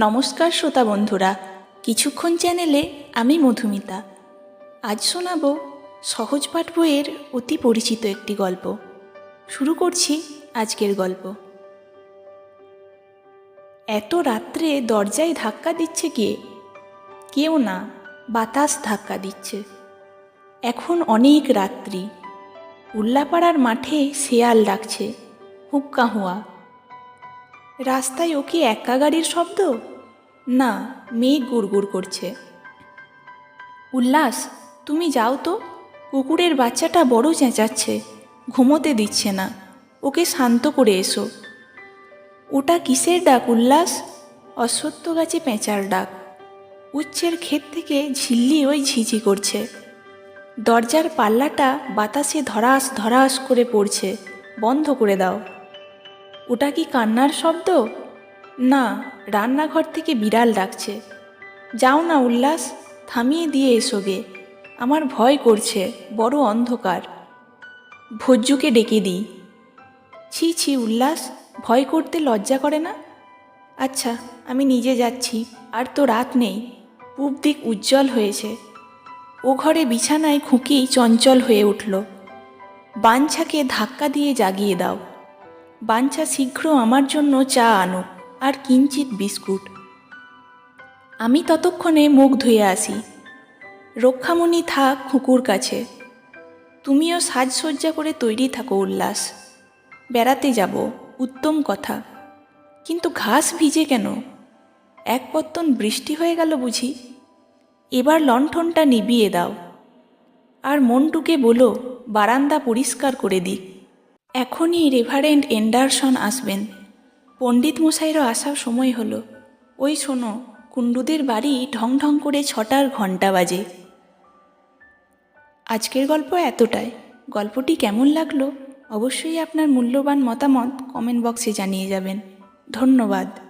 নমস্কার শ্রোতা বন্ধুরা, কিছুক্ষণ চ্যানেলে আমি মধুমিতা। আজ শোনাব সহজ পাঠ বইয়ের অতি পরিচিত একটি গল্প। শুরু করছি আজকের গল্প। এত রাত্রে দরজায় ধাক্কা দিচ্ছে কে? কেউ না, বাতাস ধাক্কা দিচ্ছে। এখন অনেক রাত্রি। উল্লাপাড়ার মাঠে শেয়াল ডাকছে, হুক্কা হুয়া। রাস্তায় ও কি একা গাড়ির শব্দ? না, মেঘ গুড়গুড় করছে। উল্লাস, তুমি যাও তো। কুকুরের বাচ্চাটা বড় চেঁচাচ্ছে, ঘুমোতে দিচ্ছে না। ওকে শান্ত করে এসো। ওটা কিসের ডাক উল্লাস? অশ্বত্থ গাছে পেঁচার ডাক। উচ্ছের ক্ষেত থেকে ঝিল্লি ওই ঝিঝি করছে। দরজার পাল্লাটা বাতাসে ধরাস ধরাস করে পড়ছে। বন্ধ করে দাও। ওটা কি কান্নার শব্দ? না, রান্নাঘর থেকে বিড়াল ডাকছে। যাও না উল্লাস, থামিয়ে দিয়ে এসো গে। আমার ভয় করছে, বড় অন্ধকার। ভজ্জুকে ডেকে দিই। ছি ছি, উল্লাস, ভয় করতে লজ্জা করে না? আচ্ছা আমি নিজে যাচ্ছি, আর তো রাত নেই। পূব দিক উজ্জ্বল হয়েছে। ও ঘরে বিছানায় খুঁকি চঞ্চল হয়ে উঠল। বাঞ্ছাকে ধাক্কা দিয়ে জাগিয়ে দাও। বাঞ্ছা শীঘ্র আমার জন্য চা আনো আর কিঞ্চিত বিস্কুট। আমি ততক্ষণে মুখ ধুয়ে আসি। রক্ষামণি থাক খুকুর কাছে। তুমিও সাজসজ্জা করে তৈরি থাকো, উল্লাস। বেড়াতে যাব, উত্তম কথা। কিন্তু ঘাস ভিজে কেন? এক পত্তন বৃষ্টি হয়ে গেল বুঝি। এবার লণ্ঠনটা নিবিয়ে দাও। আর মনটুকে বলো, বারান্দা পরিষ্কার করে দিক। এখনই রেভারেন্ড এন্ডারসন আসবেন। পণ্ডিত মশাইরও আসার সময় হলো। ওই শোনো, কুণ্ডুদের বাড়ি ঢং ঢং করে ছটার ঘণ্টা বাজে। আজকের গল্প এতটাই। গল্পটি কেমন লাগল? অবশ্যই আপনার মূল্যবান মতামত কমেন্ট বক্সে জানিয়ে যাবেন। ধন্যবাদ।